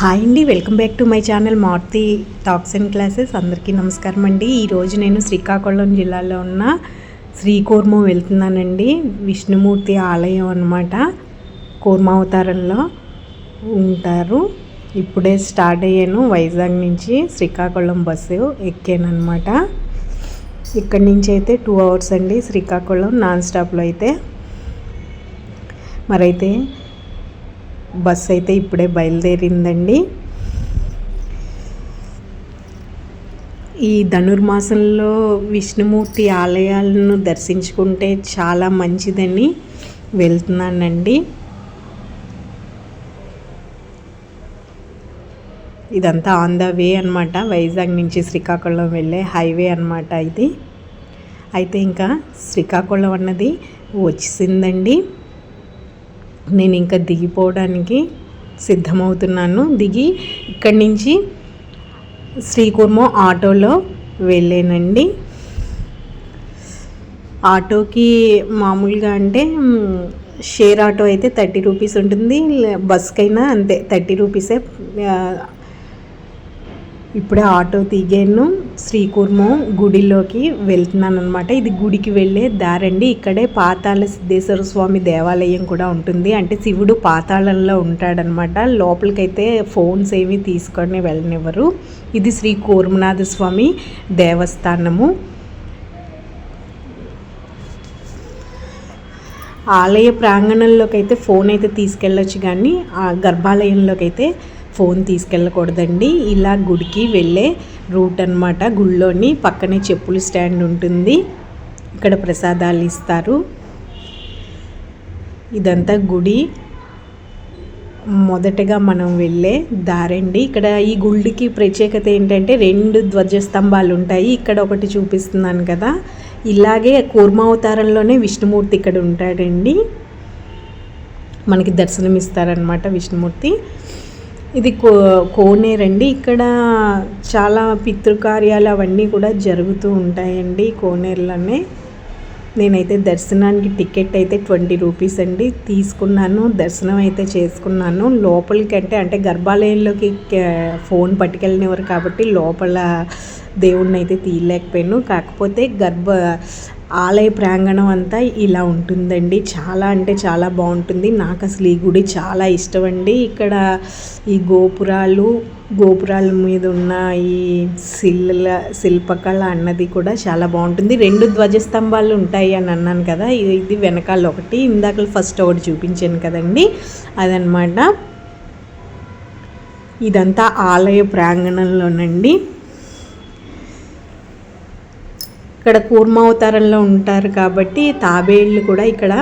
Hi అండి welcome back to my channel Maruti talks and classes. అందరికీ నమస్కారం అండి. ఈరోజు నేను శ్రీకాకుళం జిల్లాలో ఉన్న శ్రీకూర్మ వెళ్తున్నానండి. విష్ణుమూర్తి ఆలయం అన్నమాట. కూర్మావతారంలో ఉంటారు. ఇప్పుడే స్టార్ట్ అయ్యాను. వైజాగ్ నుంచి శ్రీకాకుళం బస్సు ఎక్కాను అనమాట ఇక్కడి నుంచి అయితే టూ అవర్స్ అండి శ్రీకాకుళం నాన్ స్టాప్లో అయితే. మరైతే బస్ అయితే ఇప్పుడే బయలుదేరిందండి. ఈ ధనుర్మాసంలో విష్ణుమూర్తి ఆలయాలను దర్శించుకుంటే చాలా మంచిదని వెళ్తున్నానండి. ఇదంతా ఆన్ ద వే అనమాట వైజాగ్ నుంచి శ్రీకాకుళం వెళ్ళే హైవే అనమాట ఇది. అయితే ఇంకా శ్రీకాకుళం అన్నది వచ్చిందండి నేను ఇంకా దిగిపోవడానికి సిద్ధమవుతున్నాను. దిగి ఇక్కడి నుంచి శ్రీకుర్మం ఆటోలో వెళ్ళానండి. ఆటోకి మామూలుగా అంటే షేర్ ఆటో అయితే థర్టీ రూపీస్ ఉంటుంది. బస్కైనా అంతే థర్టీ రూపీసే ఇప్పుడే ఆటో దిగాను శ్రీకూర్మం గుడిలోకి వెళ్తున్నాను అనమాట ఇది గుడికి వెళ్ళే దారండి. ఇక్కడే పాతాళ సిద్ధేశ్వర స్వామి దేవాలయం కూడా ఉంటుంది. అంటే శివుడు పాతాళంలో ఉంటాడనమాట లోపలికైతే ఫోన్స్ ఏమి తీసుకొని వెళ్ళనివ్వరు. ఇది శ్రీ కూర్మనాథ స్వామి దేవస్థానము. ఆలయ ప్రాంగణంలోకి అయితే ఫోన్ అయితే తీసుకెళ్ళొచ్చు కానీ ఆ గర్భాలయంలోకి అయితే ఫోన్ తీసుకెళ్ళకూడదండి. ఇలా గుడికి వెళ్ళే రూట్ అనమాట గుళ్ళోని పక్కనే చెప్పుల స్టాండ్ ఉంటుంది. ఇక్కడ ప్రసాదాలు ఇస్తారు. ఇదంతా గుడి. మొదటగా మనం వెళ్ళే దారండి ఇక్కడ ఈ గుడికి ప్రత్యేకత ఏంటంటే రెండు ధ్వజస్తంభాలు ఉంటాయి. ఇక్కడ ఒకటి చూపిస్తున్నాను కదా. ఇలాగే కూర్మావతారంలోనే విష్ణుమూర్తి ఇక్కడ ఉంటాడండి. మనకి దర్శనం ఇస్తారనమాట విష్ణుమూర్తి. ఇది కో కోనేరండి ఇక్కడ చాలా పితృకార్యాలు అవన్నీ కూడా జరుగుతూ ఉంటాయండి కోనేరులోనే. నేనైతే దర్శనానికి టికెట్ అయితే ట్వంటీ రూపీస్ అండి. తీసుకున్నాను దర్శనం అయితే చేసుకున్నాను. లోపలికి అంటే అంటే గర్భాలయంలోకి ఫోన్ పట్టుకెళ్ళినవారు కాబట్టి లోపల దేవుణ్ణి అయితే తీయలేకపోయాను. కాకపోతే గర్భ ఆలయ ప్రాంగణం అంతా ఇలా ఉంటుందండి. చాలా అంటే చాలా బాగుంటుంది. నాకు అసలు ఈ గుడి చాలా ఇష్టం అండి. ఇక్కడ ఈ గోపురాలు గోపురాల మీద ఉన్న ఈ శిల్ల శిల్పకళ అన్నది కూడా చాలా బాగుంటుంది. రెండు ధ్వజస్తంభాలు ఉంటాయి అని అన్నాను కదా. ఇది వెనకాల ఒకటి. ఇందాక ఫస్ట్ ఒకటి చూపించాను కదండి. అదనమాట ఇదంతా ఆలయ ప్రాంగణంలోనండి. ఇక్కడ కూర్మావతారంలో ఉంటారు కాబట్టి తాబేళ్ళు కూడా ఇక్కడ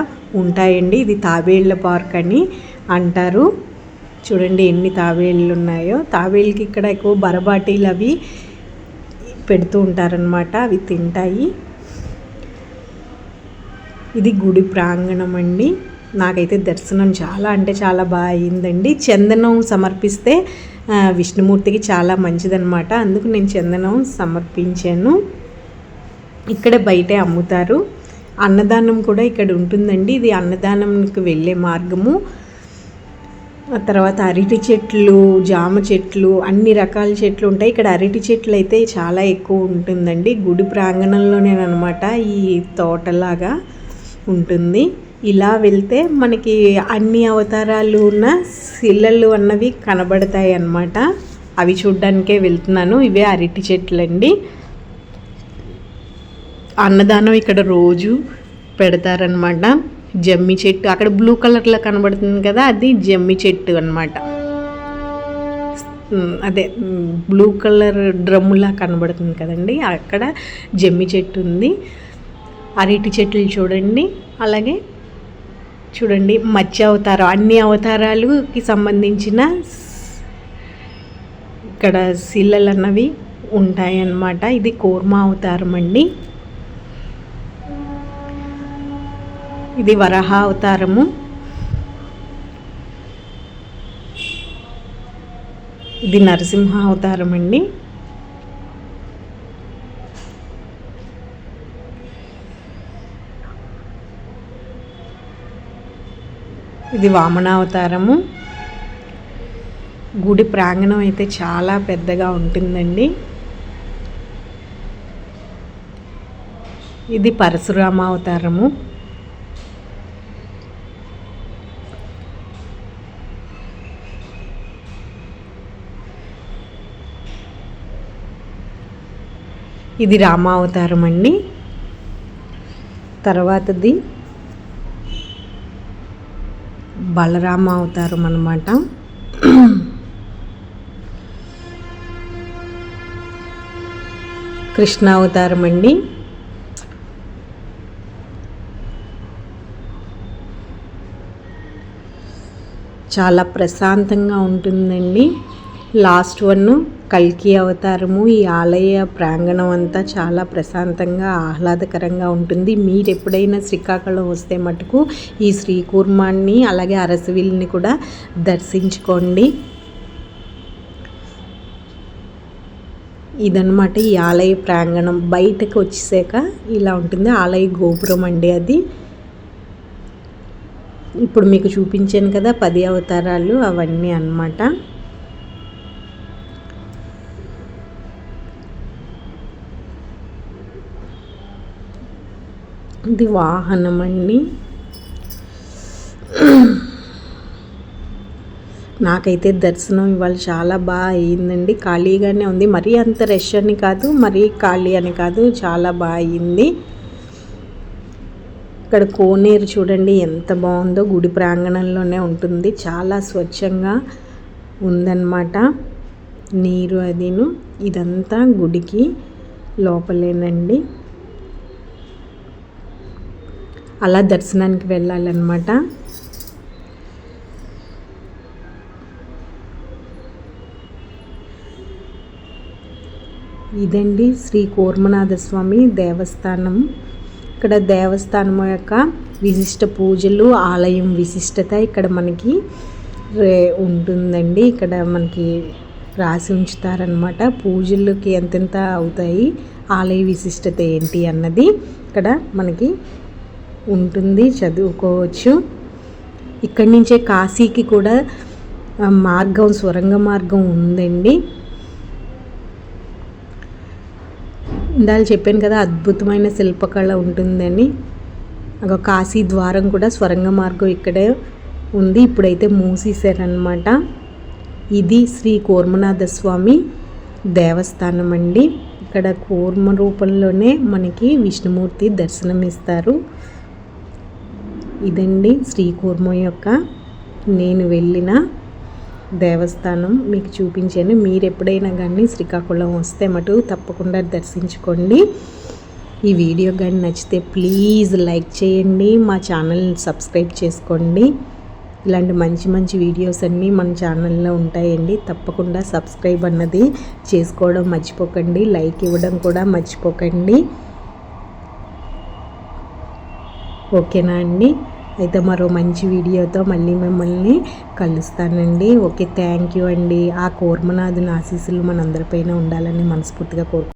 ఉంటాయండి. ఇది తాబేళ్ళ పార్క్ అని అంటారు. చూడండి ఎన్ని తాబేళ్ళు ఉన్నాయో. తాబేళ్ళకి ఇక్కడ ఎక్కువ బరబాటీలు అవి పెడుతూ ఉంటారనమాట అవి తింటాయి. ఇది గుడి ప్రాంగణం అండి. నాకైతే దర్శనం చాలా అంటే చాలా బాగా అయిందండి. చందనం సమర్పిస్తే విష్ణుమూర్తికి చాలా మంచిదనమాట అందుకు నేను చందనం సమర్పించాను. ఇక్కడ బయటే అమ్ముతారు. అన్నదానం కూడా ఇక్కడ ఉంటుందండి. ఇది అన్నదానంకి వెళ్ళే మార్గము. ఆ తర్వాత అరటి చెట్లు జామ చెట్లు అన్ని రకాల చెట్లు ఉంటాయి. ఇక్కడ అరటి చెట్లు అయితే చాలా ఎక్కువ ఉంటుందండి. గుడి ప్రాంగణంలోనే అనమాట ఈ తోటలాగా ఉంటుంది. ఇలా వెళ్తే మనకి అన్ని అవతారాలు ఉన్న శిలలు అన్నవి కనబడతాయి అన్నమాట. అవి చూడ్డానికే వెళ్తున్నాను. ఇవే అరటి చెట్లు అండి అన్నదానం ఇక్కడ రోజు పెడతారనమాట జమ్మి చెట్టు అక్కడ బ్లూ కలర్లో కనబడుతుంది కదా అది జమ్మి చెట్టు అనమాట అదే బ్లూ కలర్ డ్రమ్ములా కనబడుతుంది కదండి అక్కడ జమ్మి చెట్టు ఉంది. అరటి చెట్లు చూడండి అలాగే చూడండి మత్స్య అవతారం అన్ని అవతారాలుకి సంబంధించిన ఇక్కడ శిల్లలు అన్నవి ఉంటాయన్నమాట. ఇది కోర్మా అవతారం అండి. ఇది వరహ అవతారము. ఇది నరసింహ అవతారం అండి ఇది వామనావతారము గుడి ప్రాంగణం అయితే చాలా పెద్దగా ఉంటుందండి. ఇది పరశురామ అవతారము. ఇది రామావతారం అండి. తర్వాతది బలరామ అవతారం అనమాట కృష్ణావతారం అండి. చాలా ప్రశాంతంగా ఉంటుందండి. లాస్ట్ వన్ కల్కి అవతారము ఈ ఆలయ ప్రాంగణం అంతా చాలా ప్రశాంతంగా ఆహ్లాదకరంగా ఉంటుంది. మీరు ఎప్పుడైనా శ్రీకాకుళం వస్తే మటుకు ఈ శ్రీకూర్మాన్ని అలాగే అరసవిల్ని కూడా దర్శించుకోండి. ఇదనమాట ఈ ఆలయ ప్రాంగణం. బయటకు వచ్చేసాక ఇలా ఉంటుంది. ఆలయ గోపురం అండి అది. ఇప్పుడు మీకు చూపించాను కదా పది అవతారాలు అవన్నీ అన్నమాట. ఇది వాహనం అండి నాకైతే దర్శనం ఇవాళ చాలా బాగా అయ్యిందండి. ఖాళీగానే ఉంది. మరీ అంత రష్ అని కాదు మరీ ఖాళీ అని కాదు చాలా బాగా అయ్యింది. ఇక్కడ కోనేరు చూడండి ఎంత బాగుందో గుడి ప్రాంగణంలోనే ఉంటుంది. చాలా స్వచ్ఛంగా ఉందన్నమాట. నీరు అదిను. ఇదంతా గుడికి లోపలేనండి. అలా దర్శనానికి వెళ్ళాలన్నమాట. ఇదండి శ్రీ కూర్మనాథ స్వామి దేవస్థానం. ఇక్కడ దేవస్థానం యొక్క విశిష్ట పూజలు ఆలయం విశిష్టత ఇక్కడ మనకి ఉంటుందండి. ఇక్కడ మనకి రాసి ఉంచుతారనమాట పూజలకి ఎంతెంత అవుతాయి ఆలయ విశిష్టత ఏంటి అన్నది ఇక్కడ మనకి ఉంటుంది చదువుకోవచ్చు. ఇక్కడి నుంచే కాశీకి కూడా మార్గం సొరంగ మార్గం ఉందండి. ఇందాక చెప్పాను కదా అద్భుతమైన శిల్పకళ ఉంటుందని. ఒక కాశీ ద్వారం కూడా స్వరంగ మార్గం ఇక్కడే ఉంది. ఇప్పుడైతే మూసేశారనమాట ఇది శ్రీ కూర్మనాథ స్వామి దేవస్థానం అండి ఇక్కడ కూర్మ రూపంలోనే మనకి విష్ణుమూర్తి దర్శనం ఇస్తారు ఇదండి శ్రీకూర్మ యొక్క నేను వెళ్ళిన దేవస్థానం. మీకు చూపించాను. మీరు ఎప్పుడైనా కానీ శ్రీకాకుళం వస్తే మటు తప్పకుండా దర్శించుకోండి. ఈ వీడియో కానీ నచ్చితే ప్లీజ్ లైక్ చేయండి. మా ఛానల్ని సబ్స్క్రైబ్ చేసుకోండి. ఇలాంటి మంచి మంచి వీడియోస్ అన్నీ మన ఛానల్లో ఉంటాయండి. తప్పకుండా సబ్స్క్రైబ్ అన్నది చేసుకోవడం మర్చిపోకండి. లైక్ ఇవ్వడం కూడా మర్చిపోకండి. ఓకేనా అండి? అయితే మరో మంచి వీడియోతో మళ్ళీ మిమ్మల్ని కలుస్తానండి. ఓకే థ్యాంక్ యూ అండి. ఆ కోర్మనాథుని ఆశీస్సులు మనందరిపైన ఉండాలని మనస్ఫూర్తిగా కోరు